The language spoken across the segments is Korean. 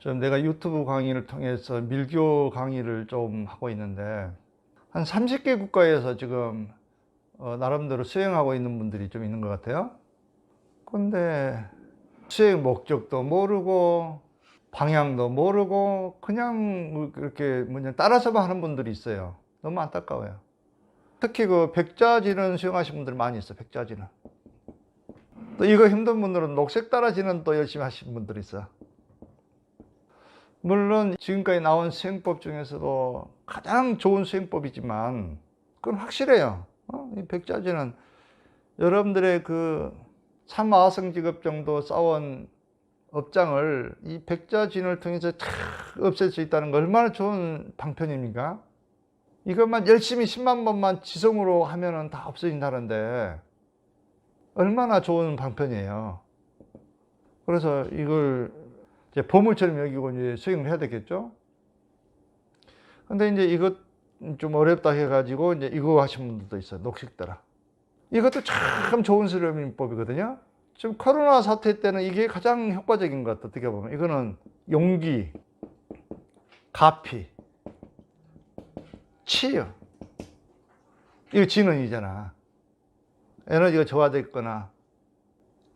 좀 내가 유튜브 강의를 통해서 밀교 강의를 좀 하고 있는데 한 30개 국가에서 지금 어, 나름대로 수행하고 있는 분들이 좀 있는 것 같아요. 근데 수행 목적도 모르고 방향도 모르고 그냥 이렇게 뭐냐 따라서만 하는 분들이 있어요. 너무 안타까워요. 특히 그 백자지는 수행하신 분들 많이 있어요. 백자지는. 또 이거 힘든 분들은 녹색 따라지는 또 열심히 하신 분들이 있어. 물론 지금까지 나온 수행법 중에서도 가장 좋은 수행법이지만 그건 확실해요. 어? 이 백자지는 여러분들의 그 참아성 직업 정도 쌓아온 업장을 이 백자진을 통해서 탁 없앨 수 있다는 거 얼마나 좋은 방편입니까? 이것만 열심히 10만 번만 지성으로 하면은 다 없어진다는데 얼마나 좋은 방편이에요. 그래서 이걸 이제 보물처럼 여기고 이제 수행을 해야 되겠죠. 근데 이제 이것 좀 어렵다 해가지고 이제 이거 하신 분들도 있어요. 녹색 따라. 이것도 참 좋은 수련법이거든요. 지금 코로나 사태 때는 이게 가장 효과적인 것 같아. 어떻게 보면 이거는 용기, 가피, 치유. 이거 진원이잖아. 에너지가 저하됐거나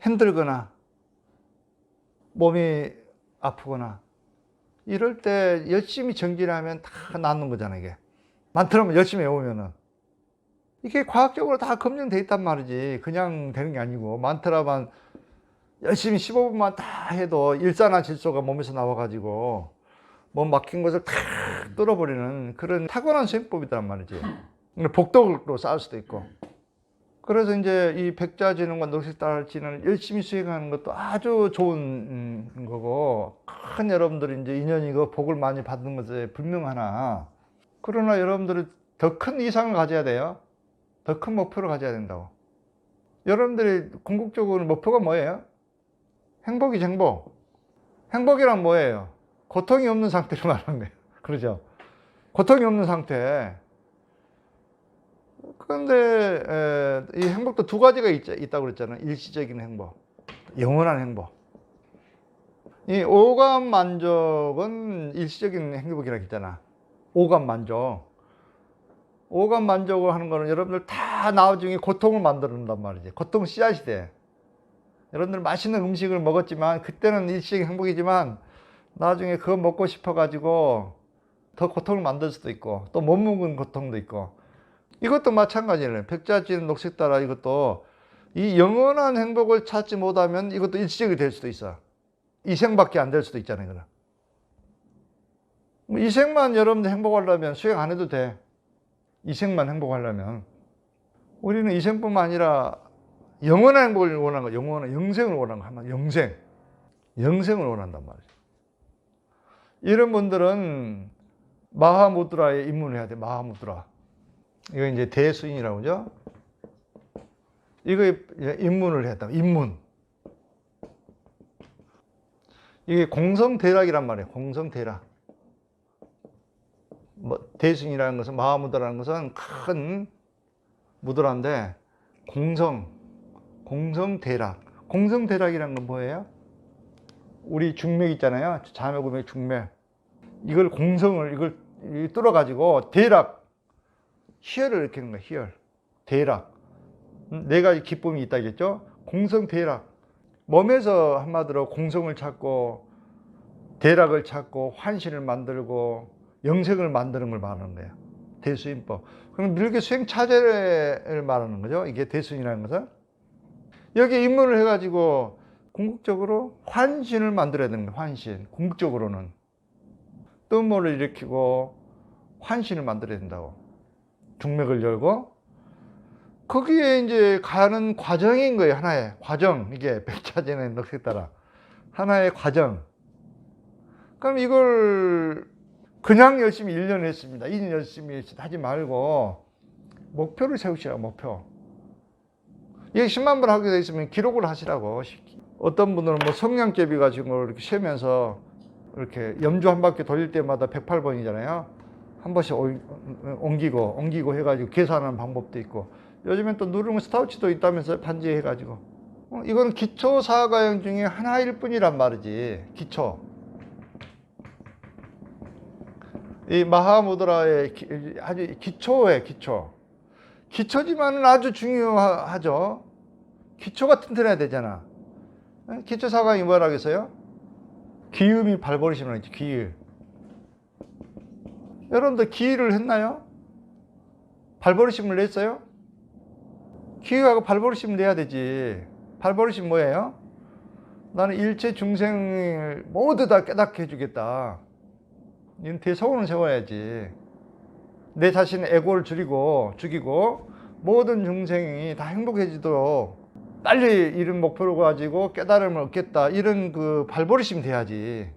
힘들거나 몸이 아프거나. 이럴 때 열심히 정진하면 다 낫는 거잖아 이게. 만트라면 열심히 외우면은. 이게 과학적으로 다 검증돼 있단 말이지. 그냥 되는 게 아니고. 만트라만 열심히 15분만 다 해도 일산화질소가 몸에서 나와가지고 몸 막힌 것을 탁 뚫어버리는 그런 타고난 수행법이란 말이지. 복덕으로 쌓을 수도 있고 그래서 이제 이 백자진흥과 녹색달진을 열심히 수행하는 것도 아주 좋은 음, 거고 큰 여러분들이 이제 인연이고 복을 많이 받는 것에 분명하나 그러나 여러분들이 더 큰 이상을 가져야 돼요. 더 큰 목표를 가져야 된다고. 여러분들이 궁극적으로 목표가 뭐예요? 행복이지 행복. 행복이란 뭐예요? 고통이 없는 상태를 말하는 거예요. 그러죠? 고통이 없는 상태. 그런데 이 행복도 두 가지가 있, 있다고 그랬잖아요. 일시적인 행복, 영원한 행복. 이 오감 만족은 일시적인 행복이라고 했잖아. 오감 만족. 오감 만족을 하는 거는 여러분들 다 나중에 고통을 만들어낸단 말이지. 고통 씨앗이 돼. 여러분들 맛있는 음식을 먹었지만 그때는 일시적인 행복이지만 나중에 그거 먹고 싶어가지고 더 고통을 만들 수도 있고 또 못 먹은 고통도 있고 이것도 마찬가지예요. 백자진 녹색 따라 이것도 이 영원한 행복을 찾지 못하면 이것도 일시적이 될 수도 있어. 이 생밖에 안 될 수도 있잖아요. 그럼. 뭐 이생만 여러분들 행복하려면 수행 안 해도 돼. 이 생만 행복하려면. 우리는 이 생뿐만 아니라 영원한 행복을 원하는 거, 영원한 영생을 원하는 거 하나, 영생. 영생을 원한단 말이죠. 이런 분들은 마하무드라에 입문을 해야 돼. 마하무드라. 이거 이제 대수인이라고 그러죠. 이거 입문을 했다. 입문. 이게 공성대락이란 말이에요. 공성대락. 뭐 대수인이라는 것은 마하무드라는 것은 큰 무드라인데 공성, 공성대락. 공성대락이라는 건 뭐예요? 우리 중맥 있잖아요. 자매구맥 중맥. 이걸 공성을 이걸 뚫어 가지고 대락 희열을 일으키는 거야, 희열. 대락. 음, 내가 기쁨이 있다겠죠? 공성 대락. 몸에서 한마디로 공성을 찾고, 대락을 찾고, 환신을 만들고, 영생을 만드는 걸 말하는 거예요. 대수인법. 그럼 밀교 수행 차제를 말하는 거죠. 이게 대수인이라는 것은. 여기 입문을 해가지고, 궁극적으로 환신을 만들어야 되는 거예요. 환신. 궁극적으로는. 뜸모를 일으키고, 환신을 만들어야 된다고. 중맥을 열고 거기에 이제 가는 과정인 거예요. 하나의 과정. 이게 백차전의 넉색 따라 하나의 과정. 그럼 이걸 그냥 열심히 1년 했습니다. 2년 열심히 하지 말고 목표를 세우시라 목표. 이게 10만 번 하게 돼 있으면 기록을 하시라고. 어떤 분들은 뭐 성냥개비 가지고 이렇게 세면서 이렇게 염주 한 바퀴 돌릴 때마다 108번이잖아요. 한 번씩 옮기고 옮기고 해가지고 계산하는 방법도 있고 요즘엔 또 누르는 스타우치도 있다면서 반지 해가지고 어, 이건 기초 사과형 중에 하나일 뿐이란 말이지 기초 이 마하무드라의 기- 아주 기초에 기초. 기초지만은 아주 중요하죠. 기초가 튼튼해야 되잖아. 어? 기초 사강이 뭐라 그랬어요? 기음이 발버리시면 하지 기일. 여러분들 기일을 했나요? 발버리심을 냈어요? 기일하고 발버리심 내야 되지. 발버리심 뭐예요? 나는 일체 중생을 모두 다 깨닫게 해주겠다. 이건 대서원을 세워야지. 내 자신의 에고를 줄이고 죽이고 모든 중생이 다 행복해지도록 빨리 이런 목표를 가지고 깨달음을 얻겠다. 이런 그 발버리심 돼야지.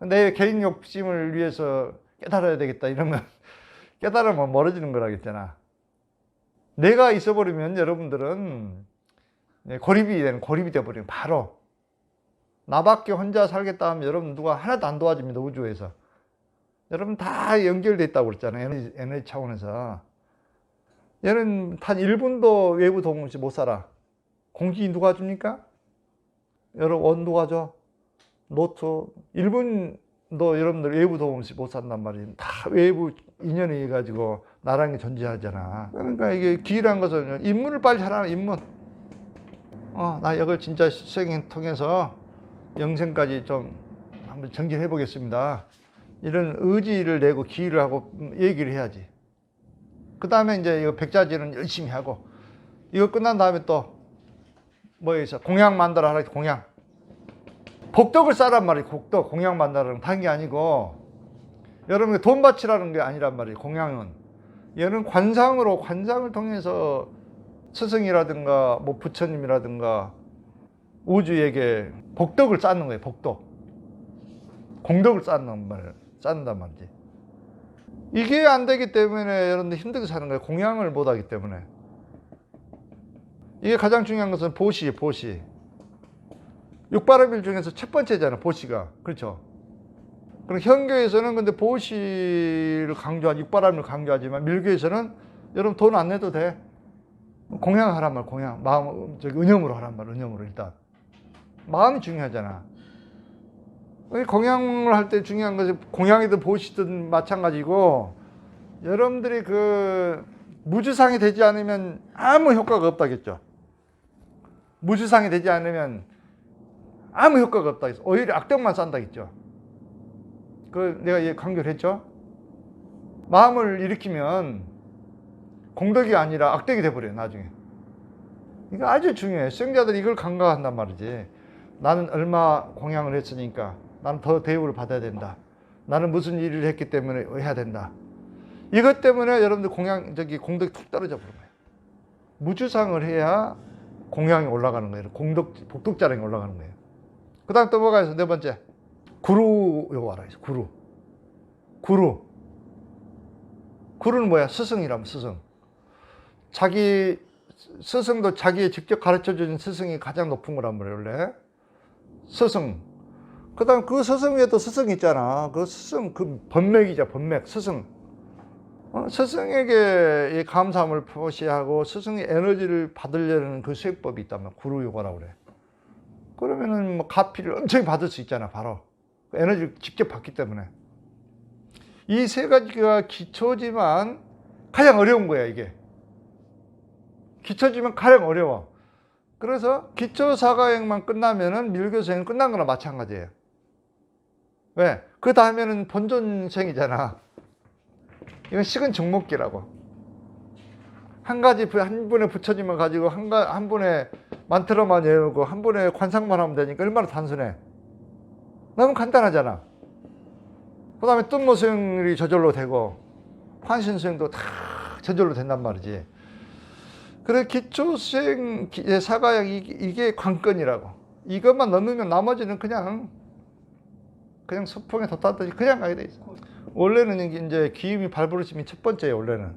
내 개인 욕심을 위해서 깨달아야 되겠다. 이러면 깨달으면 멀어지는 거라겠잖아. 내가 있어버리면 여러분들은 예, 고립이 되는 고립이 돼버리면 바로 나밖에 혼자 살겠다 하면 여러분 누가 하나도 안 도와줍니다 우주에서 여러분 다 연결돼 있다고 그랬잖아요 에너지, 에너지 차원에서 얘는 단 1분도 외부 도움 없이 못 살아 공기 누가 줍니까? 여러분 원 누가 줘? 노트 1분 도 여러분들 외부 도움 없이 못 산단 말이에요 다 외부 인연이 가지고 나랑 존재하잖아 그러니까 이게 기이란 것은 입문을 빨리 하라 입문 어, 나 이걸 진짜 수행 통해서 영생까지 좀 한번 정진해 보겠습니다. 이런 의지를 내고 기의를 하고 얘기를 해야지. 그 다음에 이제 이거 백자지는 열심히 하고, 이거 끝난 다음에 또, 뭐 있어? 공약 만들어 하라, 공약. 복덕을 쌓란 말이에요, 복덕. 공약 만들어는 단게 아니고, 여러분, 돈 바치라는 게 아니란 말이에요, 공약은. 얘는 관상으로, 관상을 통해서 스승이라든가 뭐 부처님이라든가 우주에게 복덕을 쌓는 거예요. 복덕. 공덕을 쌓는 말, 쌓는단 말이지. 이게 안 되기 때문에 여러분들 힘들게 사는 거예요. 공양을 못 하기 때문에. 이게 가장 중요한 것은 보시, 보시. 육바라밀 중에서 첫 번째잖아, 보시가. 그렇죠? 그럼 현교에서는 근데 보시를 강조하지, 육바라밀을 강조하지만 밀교에서는 여러분 돈 안 내도 돼. 공양하란 말, 공양. 마음, 저기, 은염으로 하란 말, 은염으로 일단. 마음이 중요하잖아. 이 공양을 할 때 중요한 것이 공양이든 보시든 마찬가지고 여러분들이 그 무주상이 되지 않으면 아무 효과가 없다겠죠. 무주상이 되지 않으면 아무 효과가 없다겠죠. 오히려 악덕만 쌓는다겠죠. 그 내가 얘 강조를 했죠. 마음을 일으키면 공덕이 아니라 악덕이 돼버려요 나중에. 이거 아주 중요해 수행자들이 이걸 간과한단 말이지. 나는 얼마 공양을 했으니까 나는 더 대우를 받아야 된다. 나는 무슨 일을 했기 때문에 해야 된다. 이것 때문에 여러분들 공양 저기 공덕이 툭 떨어져 거예요. 무주상을 해야 공양이 올라가는 거예요. 공덕 복덕자랑이 올라가는 거예요 그 다음 또 뭐가 있어 네 번째 구루 요거 알아요 구루 구루 구루는 뭐야 스승이라면 스승 자기 스승도 자기 직접 가르쳐 준 스승이 가장 높은 거란 말이에요, 원래. 스승. 그 다음 그 스승 위에 또 스승 있잖아. 그 스승, 그 번맥이자 번맥, 스승. 어, 스승에게 이 감사함을 표시하고 스승의 에너지를 받으려는 그 수행법이 있다면 구루 요가라고 그래. 그러면은 뭐 가피를 엄청 받을 수 있잖아, 바로. 그 에너지를 직접 받기 때문에. 이 세 가지가 기초지만 가장 어려운 거야, 이게. 기초지만 가장 어려워. 그래서 기초 사과행만 끝나면은 밀교생은 끝난 거나 마찬가지예요. 왜? 그 다음에는 본존생이잖아. 이건 식은 정목기라고. 한 가지 부- 한 분의 부처님만 가지고 한, 가, 한 분의 만트라만 외우고 한 분의 관상만 하면 되니까 얼마나 단순해. 너무 간단하잖아. 그 다음에 뜬모생이 저절로 되고 환신 수행도 다 저절로 된단 말이지. 그래 기초 수행 기- 사과약 이게, 이게 관건이라고. 이것만 넘으면 나머지는 그냥 그냥 소풍에 덧하듯이 그냥 가게 돼 있어. 원래는 이제 기음이 발버릇심이 첫 번째예요. 원래는.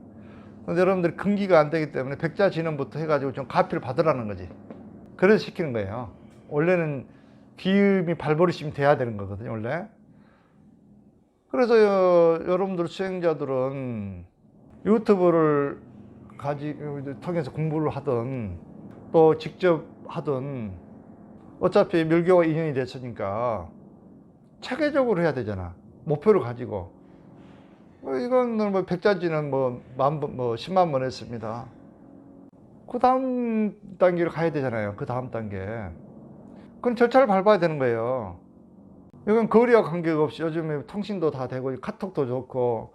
근데 여러분들이 금기가 안 되기 때문에 백자 진원부터 해가지고 좀 가피를 받으라는 거지. 그래서 시키는 거예요. 원래는 기음이 발버릇심이 돼야 되는 거거든요. 원래. 그래서 여, 여러분들 수행자들은 유튜브를 가지 통해서 공부를 하든 또 직접 하든 어차피 밀교와 인연이 됐으니까 체계적으로 해야 되잖아. 목표를 가지고 뭐 이거는 뭐 백자지는 뭐만뭐 10만 번 했습니다. 그 다음 단계를 가야 되잖아요. 그 다음 단계. 그건 절차를 밟아야 되는 거예요. 이건 거리와 관계가 없이 요즘에 통신도 다 되고 카톡도 좋고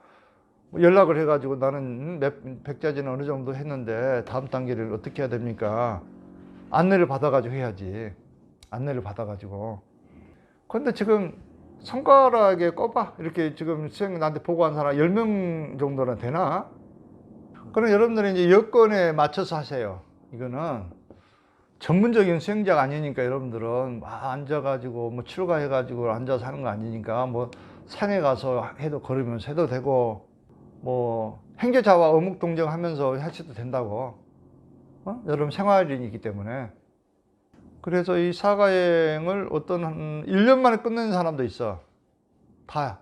뭐 연락을 해가지고 나는 몇 백자지는 어느 정도 했는데 다음 단계를 어떻게 해야 됩니까? 안내를 받아가지고 해야지. 안내를 받아가지고. 근데 지금 손가락에 꼽아 이렇게 지금 수행 나한테 보고한 사람 10명 정도는 되나? 그럼 여러분들이 이제 여건에 맞춰서 하세요. 이거는 전문적인 수행자가 아니니까 여러분들은 막 앉아가지고 뭐 출가해가지고 앉아서 하는 거 아니니까 뭐 산에 가서 해도 걸으면서 해도 되고 뭐 행제자와 어묵 동정 하면서 하셔도 된다고. 어? 여러분 생활인이기 때문에. 그래서 이 사가행을 어떤 한 1년 만에 끝내는 사람도 있어. 다.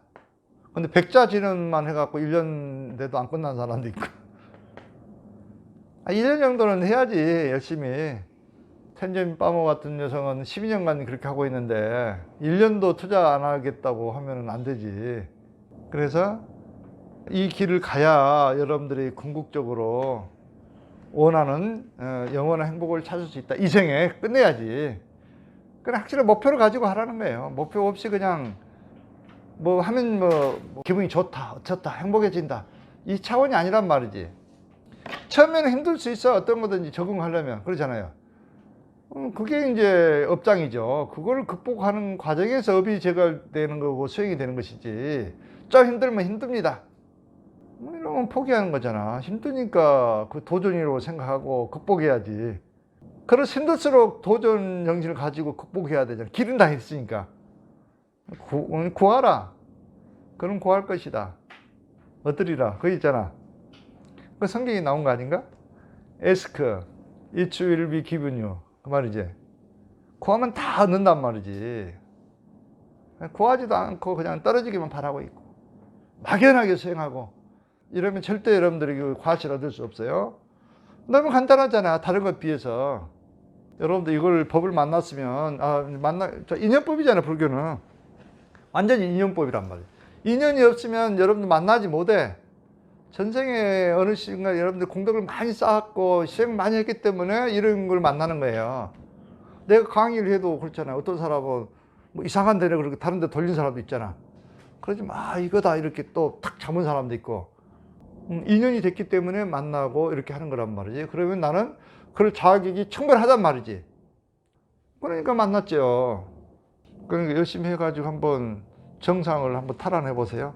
근데 백자 진언만 해갖고 1년 돼도 안 끝난 사람도 있고. 아, 1년 정도는 해야지, 열심히. 텐점 빠모 같은 여성은 12년간 그렇게 하고 있는데, 1년도 투자 안 하겠다고 하면 안 되지. 그래서 이 길을 가야 여러분들이 궁극적으로 원하는 어, 영원한 행복을 찾을 수 있다. 이 생에 끝내야지. 그래 확실한 목표를 가지고 하라는 거예요. 목표 없이 그냥 뭐 하면 뭐, 뭐 기분이 좋다, 어쩌다, 행복해진다. 이 차원이 아니란 말이지. 처음에는 힘들 수 있어. 어떤 거든지 적응하려면. 그러잖아요. 음, 그게 이제 업장이죠. 그걸 극복하는 과정에서 업이 제거되는 거고 수행이 되는 것이지. 좀 힘들면 힘듭니다. 뭐 이러면 포기하는 거잖아. 힘드니까 그 도전이라고 생각하고 극복해야지. 그런 힘들수록 도전 정신을 가지고 극복해야 되잖아. 길은 다 했으니까. 구, 음, 구하라. 그럼 구할 것이다. 얻으리라. 그 있잖아. 그 성경에 나온 거 아닌가? 에스크, it will be given you. 그 말이지. 구하면 다 얻는단 말이지. 구하지도 않고 그냥 떨어지기만 바라고 있고. 막연하게 수행하고. 이러면 절대 여러분들이 그 과실 얻을 수 없어요. 너무 간단하잖아. 다른 것에 비해서. 여러분들 이걸 법을 만났으면, 아, 만나, 저 인연법이잖아, 불교는. 완전히 인연법이란 말이에요. 인연이 없으면 여러분들 만나지 못해. 전생에 어느 시간 여러분들 공덕을 많이 쌓았고, 시행 많이 했기 때문에 이런 걸 만나는 거예요. 내가 강의를 해도 그렇잖아요. 어떤 사람은 뭐 이상한 데를 그렇게 다른 데 돌린 사람도 있잖아. 그러지 마, 이거다. 이렇게 또 탁 잡은 사람도 있고. 음, 인연이 됐기 때문에 만나고 이렇게 하는 거란 말이지. 그러면 나는 그럴 자격이 충분하단 말이지. 그러니까 만났죠. 그러니까 열심히 해가지고 한번 정상을 한번 탈환해 보세요.